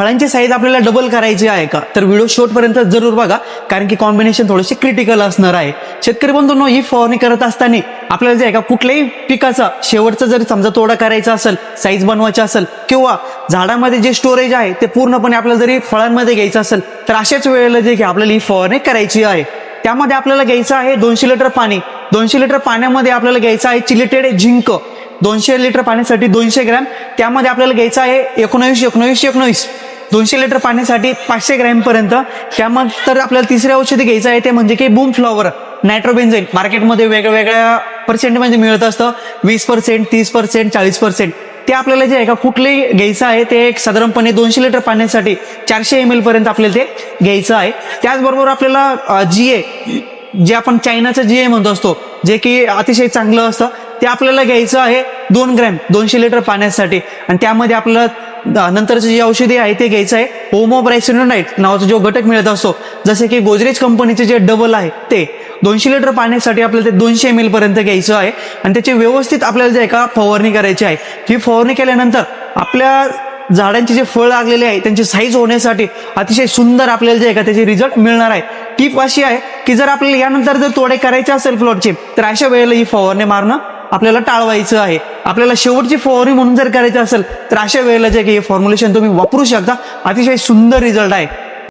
फळांची साईज आपल्याला डबल करायची आहे का? तर व्हिडिओ शॉर्टपर्यंत जरूर बघा. कारण की कॉम्बिनेशन थोडेसे क्रिटिकल असणार आहे. शेतकरी बंधूंनो ही फवारणी करत असताना आपल्याला जे आहे का कुठल्याही पिकाचा शेवटचा जरी समजा तोडा करायचा असेल साईज बनवायचा असेल किंवा झाडामध्ये जे स्टोरेज आहे ते पूर्णपणे आपल्याला जरी फळांमध्ये घ्यायचं असेल तर अशाच वेळेला जे की आपल्याला ही फवारणी करायची आहे. त्यामध्ये आपल्याला घ्यायचं आहे दोनशे लिटर पाणी. दोनशे लिटर पाण्यामध्ये आपल्याला घ्यायचं आहे चिलिटेड झिंक. दोनशे लिटर पाण्यासाठी दोनशे ग्रॅम. त्यामध्ये आपल्याला घ्यायचं आहे एकोणावीस एकोणावीस एकोणावीस. दोनशे लिटर पाण्यासाठी पाचशे ग्रॅम पर्यंत. त्यामध्ये तर आपल्याला तिसरे औषध घ्यायचं आहे ते म्हणजे की बूम फ्लॉवर नायट्रोबेन्झाईन मार्केटमध्ये वेगवेगळ्या पर्सेंटमध्ये म्हणजे मिळत असतं. वीस पर्सेंट तीस पर्सेंट चाळीस पर्सेंट ते आपल्याला जे आहे का कुठलंही घ्यायचं आहे ते एक साधारणपणे दोनशे लिटर पाण्यासाठी चारशे एम एल पर्यंत आपल्याला ते घ्यायचं आहे. त्याचबरोबर आपल्याला जी ए जे आपण चायनाचं जी ए म्हणतो असतो जे की अतिशय चांगलं असतं ते आपल्याला घ्यायचं आहे दोन ग्रॅम दोनशे लिटर पाण्यासाठी. आणि त्यामध्ये आपल्याला नंतरचे जे औषधी आहे ते घ्यायचं आहे. होमोब्रायसिनोनाइट नावाचा जो घटक मिळत असतो जसे की गोदरेज कंपनीचे जे डबल आहे ते दोनशे लिटर पाण्यासाठी आपल्याला ते दोनशे एम एल पर्यंत घ्यायचं आहे. आणि त्याची व्यवस्थित आपल्याला जे एका का फवारणी करायची आहे. ही फवारणी केल्यानंतर आपल्या झाडांचे जे फळ लागलेले आहे त्यांची साईज होण्यासाठी अतिशय सुंदर आपल्याला जे आहे का त्याचे रिझल्ट मिळणार आहे. टीप अशी आहे की जर आपल्याला यानंतर जर तोडे करायचे असेल प्लॉटचे तर अशा वेळेला ही फवारणी मारणं आपल्याला टाळवायचं आहे. आपल्याला शेवटची फवारणी म्हणून जर करायचं असेल तर अशा वेळेला जे की हे फॉर्म्युलेशन तुम्ही वापरू शकता अतिशय सुंदर रिझल्ट आहे.